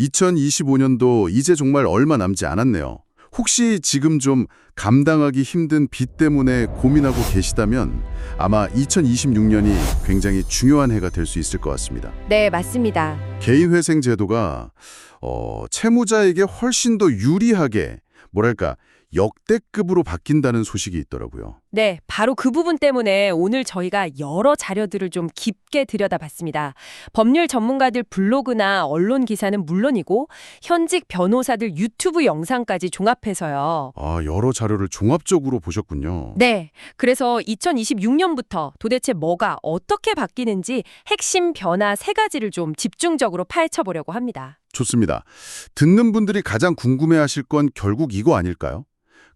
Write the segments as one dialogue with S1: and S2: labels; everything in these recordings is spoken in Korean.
S1: 2025년도 이제 정말 얼마 남지 않았네요. 혹시 지금 좀 감당하기 힘든 빚 때문에 고민하고 계시다면 아마 2026년이 굉장히 중요한 해가 될 수 있을 것 같습니다.
S2: 네, 맞습니다.
S1: 개인회생 제도가 어, 채무자에게 훨씬 더 유리하게 뭐랄까 역대급으로 바뀐다는 소식이 있더라고요.
S2: 네, 바로 그 부분 때문에 오늘 저희가 여러 자료들을 좀 깊게 들여다봤습니다. 법률 전문가들 블로그나 언론 기사는 물론이고 현직 변호사들 유튜브 영상까지 종합해서요.
S1: 아, 여러 자료를 종합적으로 보셨군요.
S2: 네, 그래서 2026년부터 도대체 뭐가 어떻게 바뀌는지 핵심 변화 세 가지를 좀 집중적으로 파헤쳐 보려고 합니다.
S1: 좋습니다. 듣는 분들이 가장 궁금해하실 건 결국 이거 아닐까요?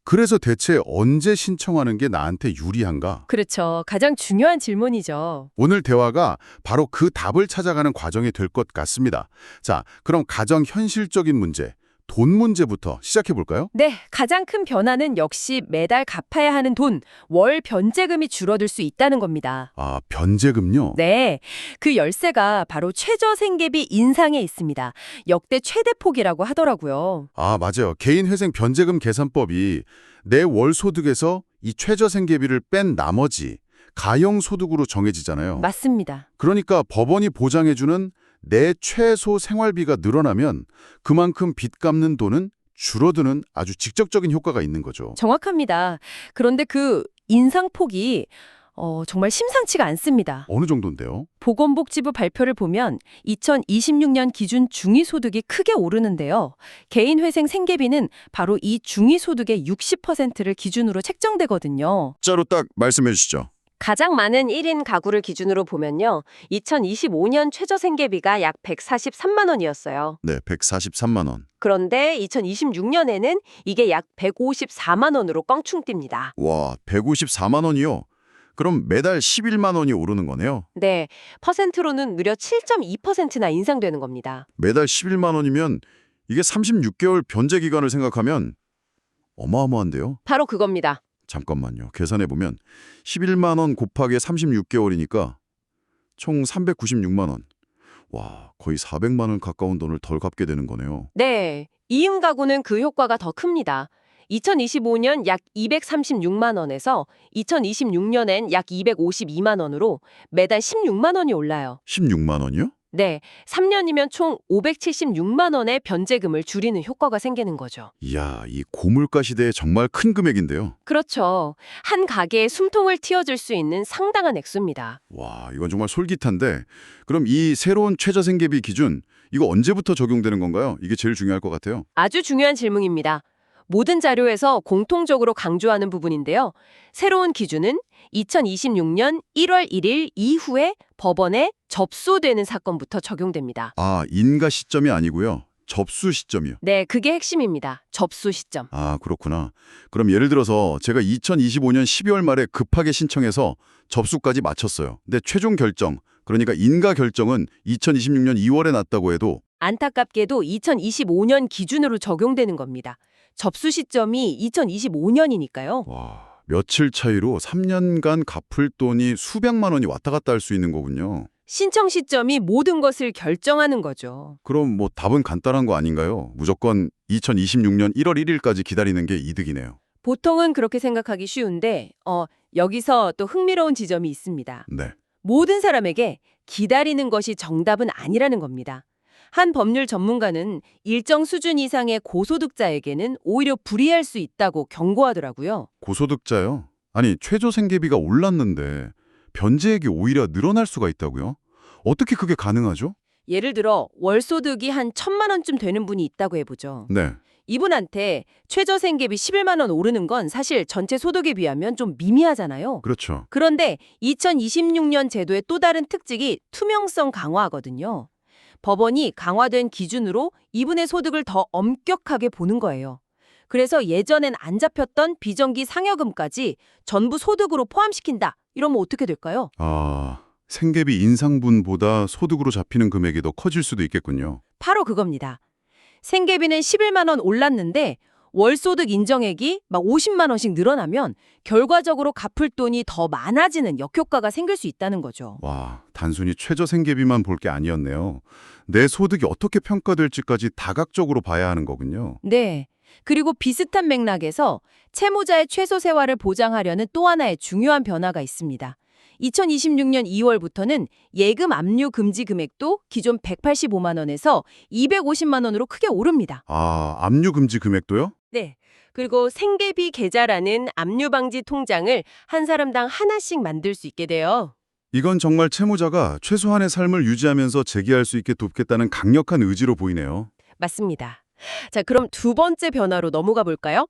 S1: 그래서 대체 언제 신청하는 게 나한테 유리한가?
S2: 그렇죠. 가장 중요한 질문이죠.
S1: 오늘 대화가 바로 그 답을 찾아가는 과정이 될 것 같습니다. 자, 그럼 가장 현실적인 문제, 돈 문제부터 시작해 볼까요?
S2: 네, 가장 큰 변화는 역시 매달 갚아야 하는 돈, 월 변제금이 줄어들 수 있다는 겁니다.
S1: 아, 변제금요?
S2: 네, 그 열쇠가 바로 최저 생계비 인상에 있습니다. 역대 최대 폭이라고 하더라고요.
S1: 아, 맞아요. 개인회생 변제금 계산법이 내 월 소득에서 이 최저 생계비를 뺀 나머지 가용 소득으로 정해지잖아요.
S2: 맞습니다.
S1: 그러니까 법원이 보장해주는 내 최소 생활비가 늘어나면 그만큼 빚 갚는 돈은 줄어드는 아주 직접적인 효과가 있는 거죠.
S2: 정확합니다. 그런데 그 인상폭이 어, 정말 심상치가 않습니다.
S1: 어느 정도인데요?
S2: 보건복지부 발표를 보면 2026년 기준 중위소득이 크게 오르는데요. 개인회생 생계비는 바로 이 중위소득의 60%를 기준으로 책정되거든요.
S1: 자로 딱 말씀해 주시죠.
S2: 가장 많은 1인 가구를 기준으로 보면요. 2025년 최저 생계비가 약 143만 원이었어요.
S1: 네, 143만 원.
S2: 그런데 2026년에는 이게 약 154만 원으로 껑충 뜁니다.
S1: 와, 154만 원이요? 그럼 매달 11만 원이 오르는 거네요.
S2: 네, 퍼센트로는 무려 7.2%나 인상되는 겁니다.
S1: 매달 11만 원이면 이게 36개월 변제 기간을 생각하면 어마어마한데요?
S2: 바로 그겁니다.
S1: 잠깐만요. 계산해 보면 11만 원 곱하기 36개월이니까 총 396만 원. 와, 거의 400만 원 가까운 돈을 덜 갚게 되는 거네요.
S2: 네, 이음 가구는 그 효과가 더 큽니다. 2025년 약 236만 원에서 2026년엔 약 252만 원으로 매달 16만 원이 올라요.
S1: 16만 원이요?
S2: 네, 3년이면 총 576만 원의 변제금을 줄이는 효과가 생기는 거죠.
S1: 이야, 이 고물가 시대에 정말 큰 금액인데요.
S2: 그렇죠. 한 가게의 숨통을 틔워줄 수 있는 상당한 액수입니다.
S1: 와, 이건 정말 솔깃한데 그럼 이 새로운 최저생계비 기준 이거 언제부터 적용되는 건가요? 이게 제일 중요할 것 같아요.
S2: 아주 중요한 질문입니다. 모든 자료에서 공통적으로 강조하는 부분인데요. 새로운 기준은 2026년 1월 1일 이후에 법원에 접수되는 사건부터 적용됩니다.
S1: 아, 인가 시점이 아니고요. 접수 시점이요.
S2: 네, 그게 핵심입니다. 접수 시점.
S1: 아, 그렇구나. 그럼 예를 들어서 제가 2025년 12월 말에 급하게 신청해서 접수까지 마쳤어요. 근데 최종 결정, 그러니까 인가 결정은 2026년 2월에 났다고 해도
S2: 안타깝게도 2025년 기준으로 적용되는 겁니다. 접수 시점이 2025년이니까요.
S1: 와, 며칠 차이로 3년간 갚을 돈이 수백만 원이 왔다 갔다 할 수 있는 거군요.
S2: 신청 시점이 모든 것을 결정하는 거죠.
S1: 그럼 뭐 답은 간단한 거 아닌가요? 무조건 2026년 1월 1일까지 기다리는 게 이득이네요.
S2: 보통은 그렇게 생각하기 쉬운데 어, 여기서 또 흥미로운 지점이 있습니다.
S1: 네.
S2: 모든 사람에게 기다리는 것이 정답은 아니라는 겁니다. 한 법률 전문가는 일정 수준 이상의 고소득자에게는 오히려 불이할 수 있다고 경고하더라고요.
S1: 고소득자요? 아니, 최저 생계비가 올랐는데 변제액이 오히려 늘어날 수가 있다고요? 어떻게 그게 가능하죠?
S2: 예를 들어 월소득이 한 천만 원쯤 되는 분이 있다고 해보죠.
S1: 네.
S2: 이분한테 최저 생계비 11만 원 오르는 건 사실 전체 소득에 비하면 좀 미미하잖아요.
S1: 그렇죠.
S2: 그런데 2026년 제도의 또 다른 특징이 투명성 강화거든요. 법원이 강화된 기준으로 이분의 소득을 더 엄격하게 보는 거예요. 그래서 예전엔 안 잡혔던 비정기 상여금까지 전부 소득으로 포함시킨다. 이러면 어떻게 될까요?
S1: 아, 생계비 인상분보다 소득으로 잡히는 금액이 더 커질 수도 있겠군요.
S2: 바로 그겁니다. 생계비는 11만 원 올랐는데 월소득 인정액이 막 50만 원씩 늘어나면 결과적으로 갚을 돈이 더 많아지는 역효과가 생길 수 있다는 거죠.
S1: 와, 단순히 최저 생계비만 볼 게 아니었네요. 내 소득이 어떻게 평가될지까지 다각적으로 봐야 하는 거군요.
S2: 네. 그리고 비슷한 맥락에서 채무자의 최소 생활을 보장하려는 또 하나의 중요한 변화가 있습니다. 2026년 2월부터는 예금 압류 금지 금액도 기존 185만 원에서 250만 원으로 크게 오릅니다.
S1: 아, 압류 금지 금액도요?
S2: 네. 그리고 생계비 계좌라는 압류 방지 통장을 한 사람당 하나씩 만들 수 있게 돼요.
S1: 이건 정말 채무자가 최소한의 삶을 유지하면서 재기할 수 있게 돕겠다는 강력한 의지로 보이네요.
S2: 맞습니다. 자, 그럼 두 번째 변화로 넘어가 볼까요?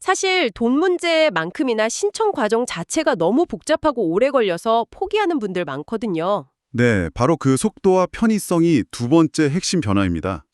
S2: 사실 돈 문제만큼이나 신청 과정 자체가 너무 복잡하고 오래 걸려서 포기하는 분들 많거든요.
S1: 네, 바로 그 속도와 편의성이 두 번째 핵심 변화입니다.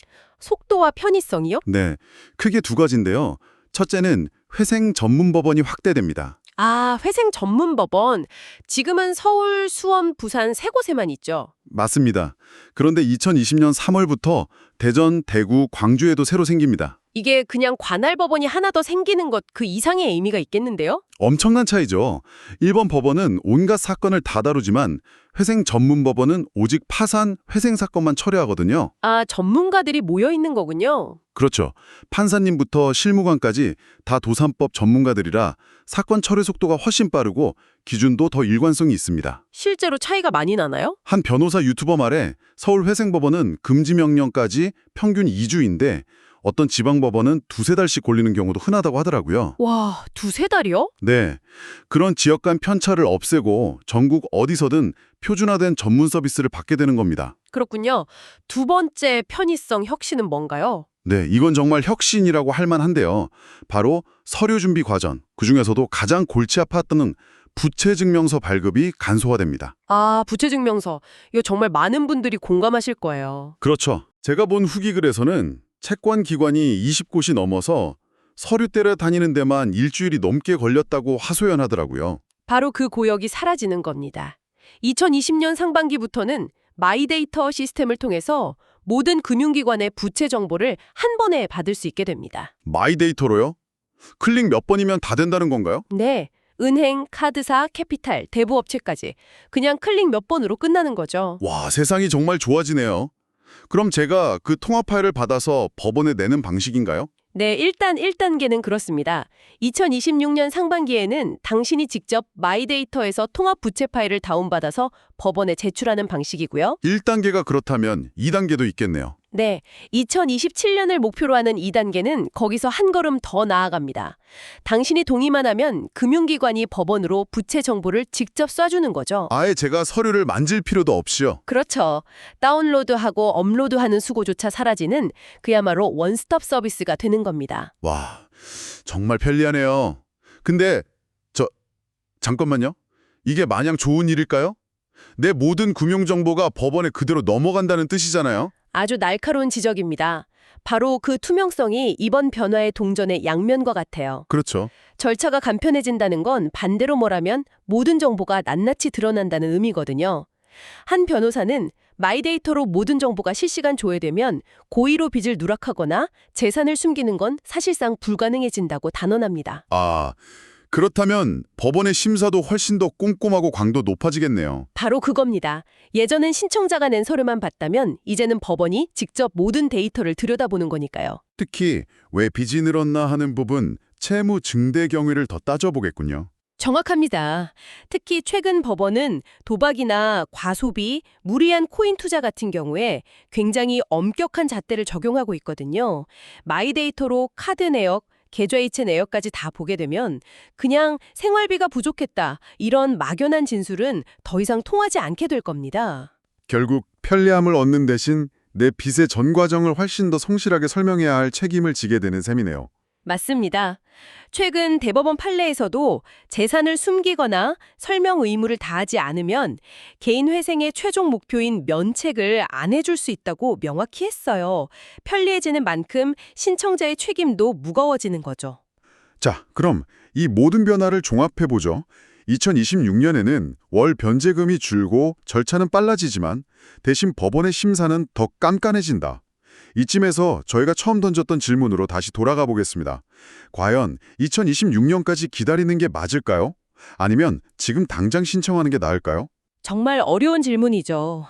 S2: 속도와 편의성이요?
S1: 네, 크게 두 가지인데요. 첫째는 회생 전문 법원이 확대됩니다.
S2: 아, 회생 전문 법원. 지금은 서울, 수원, 부산 세 곳에만 있죠.
S1: 맞습니다. 그런데 2020년 3월부터 대전, 대구, 광주에도 새로 생깁니다.
S2: 이게 그냥 관할 법원이 하나 더 생기는 것 그 이상의 의미가 있겠는데요?
S1: 엄청난 차이죠. 일본 법원은 온갖 사건을 다 다루지만 회생 전문 법원은 오직 파산, 회생 사건만 처리하거든요.
S2: 아, 전문가들이 모여 있는 거군요.
S1: 그렇죠. 판사님부터 실무관까지 다 도산법 전문가들이라 사건 처리 속도가 훨씬 빠르고 기준도 더 일관성이 있습니다.
S2: 실제로 차이가 많이 나나요?
S1: 한 변호사 유튜버 말에 서울 회생법원은 금지 명령까지 평균 2주인데 어떤 지방법원은 두세 달씩 걸리는 경우도 흔하다고 하더라고요.
S2: 와, 두세 달이요?
S1: 네. 그런 지역 간 편차를 없애고 전국 어디서든 표준화된 전문 서비스를 받게 되는 겁니다.
S2: 그렇군요. 두 번째 편의성 혁신은 뭔가요?
S1: 네, 이건 정말 혁신이라고 할 만한데요. 바로 서류 준비 과정, 그중에서도 가장 골치 아팠던 부채 증명서 발급이 간소화됩니다.
S2: 아, 부채증명서. 이거 정말 많은 분들이 공감하실 거예요.
S1: 그렇죠. 제가 본 후기 글에서는 채권 기관이 20곳이 넘어서 서류 떼려 다니는 데만 일주일이 넘게 걸렸다고 하소연하더라고요.
S2: 바로 그 고역이 사라지는 겁니다. 2020년 상반기부터는 마이데이터 시스템을 통해서 모든 금융기관의 부채 정보를 한 번에 받을 수 있게 됩니다.
S1: 마이데이터로요? 클릭 몇 번이면 다 된다는 건가요?
S2: 네. 은행, 카드사, 캐피탈, 대부업체까지 그냥 클릭 몇 번으로 끝나는 거죠.
S1: 와, 세상이 정말 좋아지네요. 그럼 제가 그 통화 파일을 받아서 법원에 내는 방식인가요?
S2: 네, 일단 1단계는 그렇습니다. 2026년 상반기에는 당신이 직접 마이데이터에서 통합 부채 파일을 다운받아서 법원에 제출하는 방식이고요.
S1: 1단계가 그렇다면 2단계도 있겠네요.
S2: 네, 2027년을 목표로 하는 2단계는 거기서 한 걸음 더 나아갑니다. 당신이 동의만 하면 금융기관이 법원으로 부채 정보를 직접 쏴주는 거죠.
S1: 아예 제가 서류를 만질 필요도 없이요.
S2: 그렇죠. 다운로드하고 업로드하는 수고조차 사라지는 그야말로 원스톱 서비스가 되는 겁니다.
S1: 와, 정말 편리하네요. 근데 저 잠깐만요. 이게 마냥 좋은 일일까요? 내 모든 금융 정보가 법원에 그대로 넘어간다는 뜻이잖아요.
S2: 아주 날카로운 지적입니다. 바로 그 투명성이 이번 변화의 동전의 양면과 같아요.
S1: 그렇죠.
S2: 절차가 간편해진다는 건 반대로 뭐라면 모든 정보가 낱낱이 드러난다는 의미거든요. 한 변호사는 마이데이터로 모든 정보가 실시간 조회되면 고의로 빚을 누락하거나 재산을 숨기는 건 사실상 불가능해진다고 단언합니다.
S1: 아, 그렇다면 법원의 심사도 훨씬 더 꼼꼼하고 강도 높아지겠네요.
S2: 바로 그겁니다. 예전엔 신청자가 낸 서류만 봤다면 이제는 법원이 직접 모든 데이터를 들여다보는 거니까요.
S1: 특히 왜 빚이 늘었나 하는 부분 채무 증대 경위를 더 따져보겠군요.
S2: 정확합니다. 특히 최근 법원은 도박이나 과소비, 무리한 코인 투자 같은 경우에 굉장히 엄격한 잣대를 적용하고 있거든요. 마이데이터로 카드 내역, 계좌이체 내역까지 다 보게 되면 그냥 생활비가 부족했다 이런 막연한 진술은 더 이상 통하지 않게 될 겁니다.
S1: 결국 편리함을 얻는 대신 내 빚의 전 과정을 훨씬 더 성실하게 설명해야 할 책임을 지게 되는 셈이네요.
S2: 맞습니다. 최근 대법원 판례에서도 재산을 숨기거나 설명 의무를 다하지 않으면 개인 회생의 최종 목표인 면책을 안 해줄 수 있다고 명확히 했어요. 편리해지는 만큼 신청자의 책임도 무거워지는 거죠.
S1: 자, 그럼 이 모든 변화를 종합해보죠. 2026년에는 월 변제금이 줄고 절차는 빨라지지만 대신 법원의 심사는 더 깐깐해진다. 이쯤에서 저희가 처음 던졌던 질문으로 다시 돌아가 보겠습니다. 과연 2026년까지 기다리는 게 맞을까요? 아니면 지금 당장 신청하는 게 나을까요?
S2: 정말 어려운 질문이죠.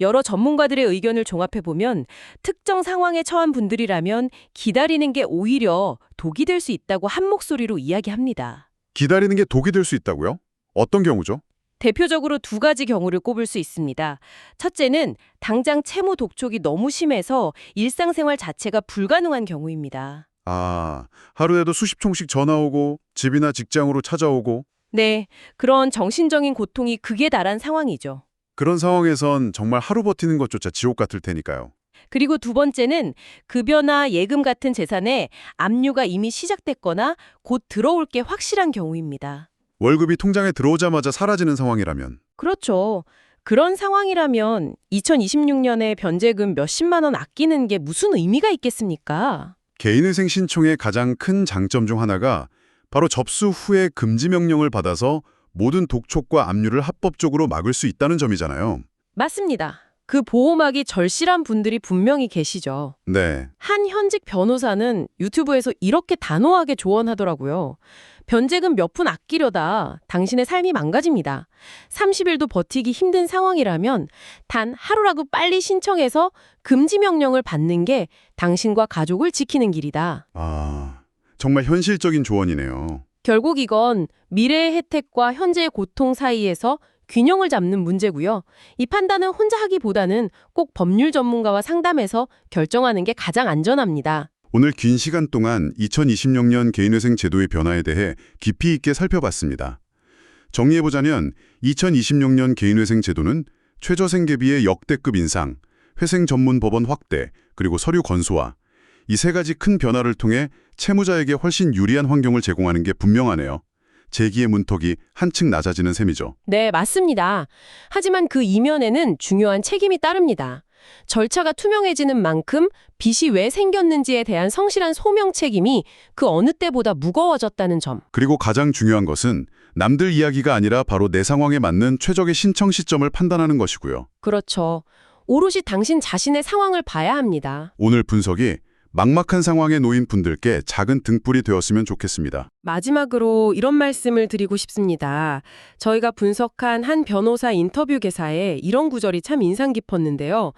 S2: 여러 전문가들의 의견을 종합해보면 특정 상황에 처한 분들이라면 기다리는 게 오히려 독이 될 수 있다고 한 목소리로 이야기합니다.
S1: 기다리는 게 독이 될 수 있다고요? 어떤 경우죠?
S2: 대표적으로 두 가지 경우를 꼽을 수 있습니다. 첫째는 당장 채무 독촉이 너무 심해서 일상생활 자체가 불가능한 경우입니다.
S1: 아, 하루에도 수십 통씩 전화 오고 집이나 직장으로 찾아오고
S2: 네, 그런 정신적인 고통이 극에 달한 상황이죠.
S1: 그런 상황에선 정말 하루 버티는 것조차 지옥 같을 테니까요.
S2: 그리고 두 번째는 급여나 예금 같은 재산에 압류가 이미 시작됐거나 곧 들어올 게 확실한 경우입니다.
S1: 월급이 통장에 들어오자마자 사라지는 상황이라면
S2: 그렇죠. 그런 상황이라면 2026년에 변제금 몇십만 원 아끼는 게 무슨 의미가 있겠습니까?
S1: 개인회생 신청의 가장 큰 장점 중 하나가 바로 접수 후에 금지 명령을 받아서 모든 독촉과 압류를 합법적으로 막을 수 있다는 점이잖아요.
S2: 맞습니다. 그 보호막이 절실한 분들이 분명히 계시죠.
S1: 네.
S2: 한 현직 변호사는 유튜브에서 이렇게 단호하게 조언하더라고요. 변제금 몇 푼 아끼려다 당신의 삶이 망가집니다. 30일도 버티기 힘든 상황이라면 단 하루라도 빨리 신청해서 금지 명령을 받는 게 당신과 가족을 지키는 길이다.
S1: 아, 정말 현실적인 조언이네요.
S2: 결국 이건 미래의 혜택과 현재의 고통 사이에서 균형을 잡는 문제고요. 이 판단은 혼자 하기보다는 꼭 법률 전문가와 상담해서 결정하는 게 가장 안전합니다.
S1: 오늘 긴 시간 동안 2026년 개인회생 제도의 변화에 대해 깊이 있게 살펴봤습니다. 정리해보자면 2026년 개인회생 제도는 최저생계비의 역대급 인상, 회생 전문 법원 확대, 그리고 서류 건소화 이 세 가지 큰 변화를 통해 채무자에게 훨씬 유리한 환경을 제공하는 게 분명하네요. 재기의 문턱이 한층 낮아지는 셈이죠.
S2: 네, 맞습니다. 하지만 그 이면에는 중요한 책임이 따릅니다. 절차가 투명해지는 만큼 빚이 왜 생겼는지에 대한 성실한 소명 책임이 그 어느 때보다 무거워졌다는 점.
S1: 그리고 가장 중요한 것은 남들 이야기가 아니라 바로 내 상황에 맞는 최적의 신청 시점을 판단하는 것이고요.
S2: 그렇죠. 오롯이 당신 자신의 상황을 봐야 합니다.
S1: 오늘 분석이 막막한 상황에 놓인 분들께 작은 등불이 되었으면 좋겠습니다.
S2: 마지막으로 이런 말씀을 드리고 싶습니다. 저희가 분석한 한 변호사 인터뷰 개사에 이런 구절이 참 인상 깊었는데요.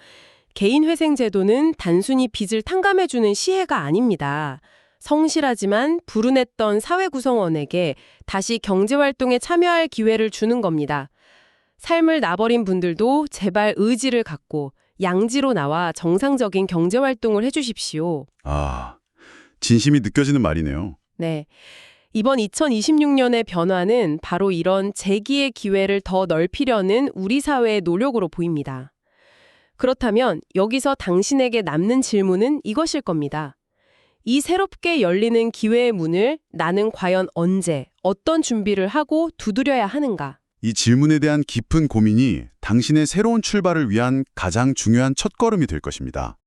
S2: 개인회생 제도는 단순히 빚을 탕감해주는 시혜가 아닙니다. 성실하지만 불운했던 사회 구성원에게 다시 경제활동에 참여할 기회를 주는 겁니다. 삶을 나버린 분들도 제발 의지를 갖고 양지로 나와 정상적인 경제활동을 해주십시오.
S1: 아, 진심이 느껴지는 말이네요.
S2: 네. 이번 2026년의 변화는 바로 이런 재기의 기회를 더 넓히려는 우리 사회의 노력으로 보입니다. 그렇다면 여기서 당신에게 남는 질문은 이것일 겁니다. 이 새롭게 열리는 기회의 문을 나는 과연 언제, 어떤 준비를 하고 두드려야 하는가?
S1: 이 질문에 대한 깊은 고민이 당신의 새로운 출발을 위한 가장 중요한 첫걸음이 될 것입니다.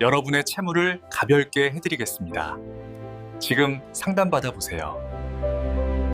S3: 여러분의 채무를 가볍게 해드리겠습니다. 지금 상담받아 보세요.